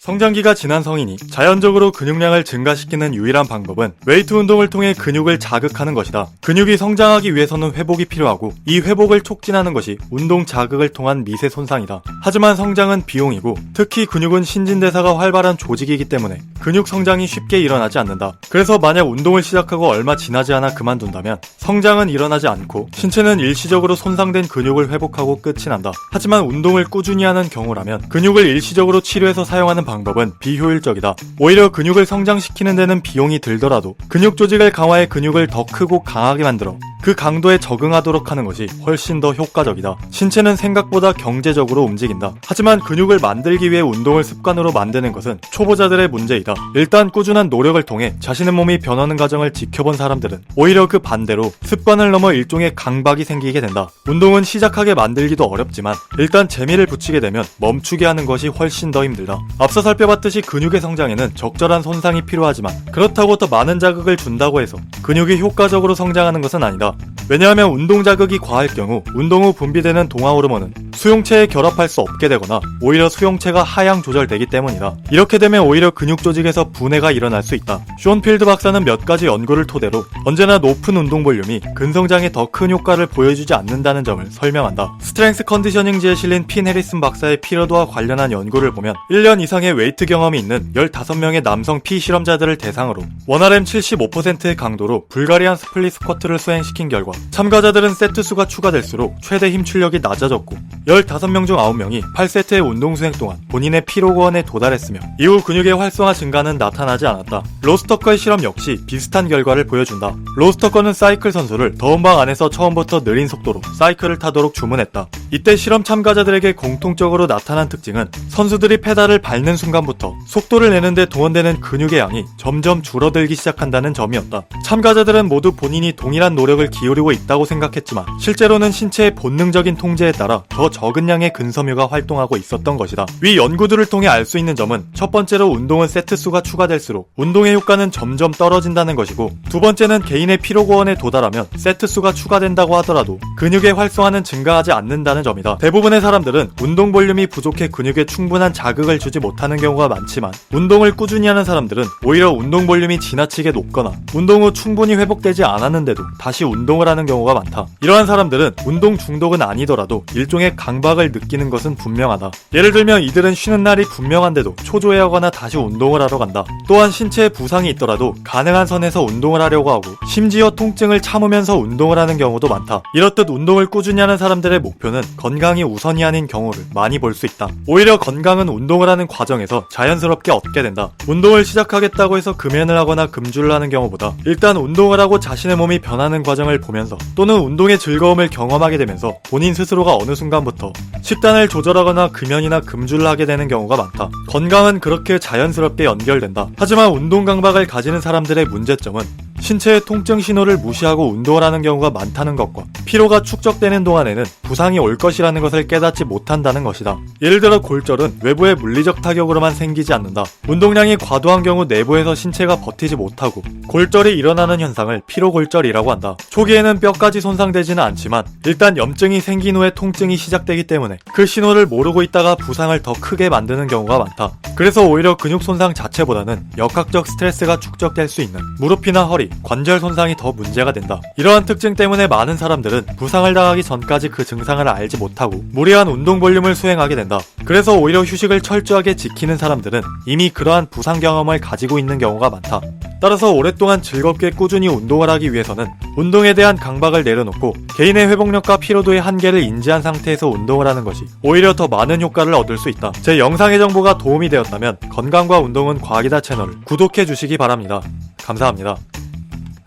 성장기가 지난 성인이 자연적으로 근육량을 증가시키는 유일한 방법은 웨이트 운동을 통해 근육을 자극하는 것이다. 근육이 성장하기 위해서는 회복이 필요하고 이 회복을 촉진하는 것이 운동 자극을 통한 미세 손상이다. 하지만 성장은 비용이고 특히 근육은 신진대사가 활발한 조직이기 때문에 근육 성장이 쉽게 일어나지 않는다. 그래서 만약 운동을 시작하고 얼마 지나지 않아 그만둔다면 성장은 일어나지 않고 신체는 일시적으로 손상된 근육을 회복하고 끝이 난다. 하지만 운동을 꾸준히 하는 경우라면 근육을 일시적으로 치료해서 사용하는 방법은 비효율적이다. 오히려 근육을 성장시키는 데는 비용이 들더라도 근육 조직을 강화해 근육을 더 크고 강하게 만들어 그 강도에 적응하도록 하는 것이 훨씬 더 효과적이다. 신체는 생각보다 경제적으로 움직인다. 하지만 근육을 만들기 위해 운동을 습관으로 만드는 것은 초보자들의 문제이다. 일단 꾸준한 노력을 통해 자신의 몸이 변하는 과정을 지켜본 사람들은 오히려 그 반대로 습관을 넘어 일종의 강박이 생기게 된다. 운동은 시작하게 만들기도 어렵지만 일단 재미를 붙이게 되면 멈추게 하는 것이 훨씬 더 힘들다. 앞서 살펴봤듯이 근육의 성장에는 적절한 손상이 필요하지만 그렇다고 더 많은 자극을 준다고 해서 근육이 효과적으로 성장하는 것은 아니다. 왜냐하면 운동 자극이 과할 경우 운동 후 분비되는 동화 호르몬은 수용체에 결합할 수 없게 되거나 오히려 수용체가 하향 조절되기 때문이다. 이렇게 되면 오히려 근육 조직에서 분해가 일어날 수 있다. 쇼온 필드 박사는 몇 가지 연구를 토대로 언제나 높은 운동 볼륨이 근성장에 더 큰 효과를 보여주지 않는다는 점을 설명한다. 스트렝스 컨디셔닝지에 실린 핀 해리슨 박사의 피로도와 관련한 연구를 보면 1년 이상의 웨이트 경험이 있는 15명의 남성 피 실험자들을 대상으로 원RM 75%의 강도로 불가리안 스플릿 스쿼트를 수행시킨 결과 참가자들은 세트 수가 추가될수록 최대 힘 출력이 낮아졌고 15명 중 9명이 8세트의 운동 수행 동안 본인의 피로고원에 도달했으며 이후 근육의 활성화 증가는 나타나지 않았다. 로스터커의 실험 역시 비슷한 결과를 보여준다. 로스터커는 사이클 선수를 더운 방 안에서 처음부터 느린 속도로 사이클을 타도록 주문했다. 이때 실험 참가자들에게 공통적으로 나타난 특징은 선수들이 페달을 밟는 순간부터 속도를 내는데 동원되는 근육의 양이 점점 줄어들기 시작한다는 점이었다. 참가자들은 모두 본인이 동일한 노력을 기울이고 있다고 생각했지만 실제로는 신체의 본능적인 통제에 따라 더 적은 양의 근섬유가 활동하고 있었던 것이다. 위 연구들을 통해 알 수 있는 점은 첫 번째로 운동은 세트 수가 추가될수록 운동의 효과는 점점 떨어진다는 것이고 두 번째는 개인의 피로 고원에 도달하면 세트 수가 추가된다고 하더라도 근육의 활성화는 증가하지 않는 다는 점이다. 대부분의 사람들은 운동 볼륨이 부족해 근육에 충분한 자극을 주지 못하는 경우가 많지만 운동을 꾸준히 하는 사람들은 오히려 운동 볼륨이 지나치게 높거나 운동 후 충분히 회복되지 않았는데도 다시 운동을 하는 경우가 많다. 이러한 사람들은 운동 중독은 아니더라도 일종의 강박을 느끼는 것은 분명하다. 예를 들면 이들은 쉬는 날이 분명한데도 초조해하거나 다시 운동을 하러 간다. 또한 신체에 부상이 있더라도 가능한 선에서 운동을 하려고 하고 심지어 통증을 참으면서 운동을 하는 경우도 많다. 이렇듯 운동을 꾸준히 하는 사람들의 목표는 건강이 우선이 아닌 경우를 많이 볼 수 있다. 오히려 건강은 운동을 하는 과정에서 자연스럽게 얻게 된다. 운동을 시작하겠다고 해서 금연을 하거나 금주를 하는 경우보다 일단 운동을 하고 자신의 몸이 변하는 과정을 보면서 또는 운동의 즐거움을 경험하게 되면서 본인 스스로가 어느 순간부터 식단을 조절하거나 금연이나 금주를 하게 되는 경우가 많다. 건강은 그렇게 자연스럽게 연결된다. 하지만 운동 강박을 가지는 사람들의 문제점은 신체의 통증 신호를 무시하고 운동을 하는 경우가 많다는 것과 피로가 축적되는 동안에는 부상이 올 것이라는 것을 깨닫지 못한다는 것이다. 예를 들어 골절은 외부의 물리적 타격으로만 생기지 않는다. 운동량이 과도한 경우 내부에서 신체가 버티지 못하고 골절이 일어나는 현상을 피로골절이라고 한다. 초기에는 뼈까지 손상되지는 않지만 일단 염증이 생긴 후에 통증이 시작되기 때문에 그 신호를 모르고 있다가 부상을 더 크게 만드는 경우가 많다. 그래서 오히려 근육 손상 자체보다는 역학적 스트레스가 축적될 수 있는 무릎이나 허리, 관절 손상이 더 문제가 된다. 이러한 특징 때문에 많은 사람들은 부상을 당하기 전까지 그 증상을 알지 못하고 무리한 운동 볼륨을 수행하게 된다. 그래서 오히려 휴식을 철저하게 지키는 사람들은 이미 그러한 부상 경험을 가지고 있는 경우가 많다. 따라서 오랫동안 즐겁게 꾸준히 운동을 하기 위해서는 운동에 대한 강박을 내려놓고 개인의 회복력과 피로도의 한계를 인지한 상태에서 운동을 하는 것이 오히려 더 많은 효과를 얻을 수 있다. 제 영상의 정보가 도움이 되었다면 건강과 운동은 과학이다 채널을 구독해 주시기 바랍니다. 감사합니다.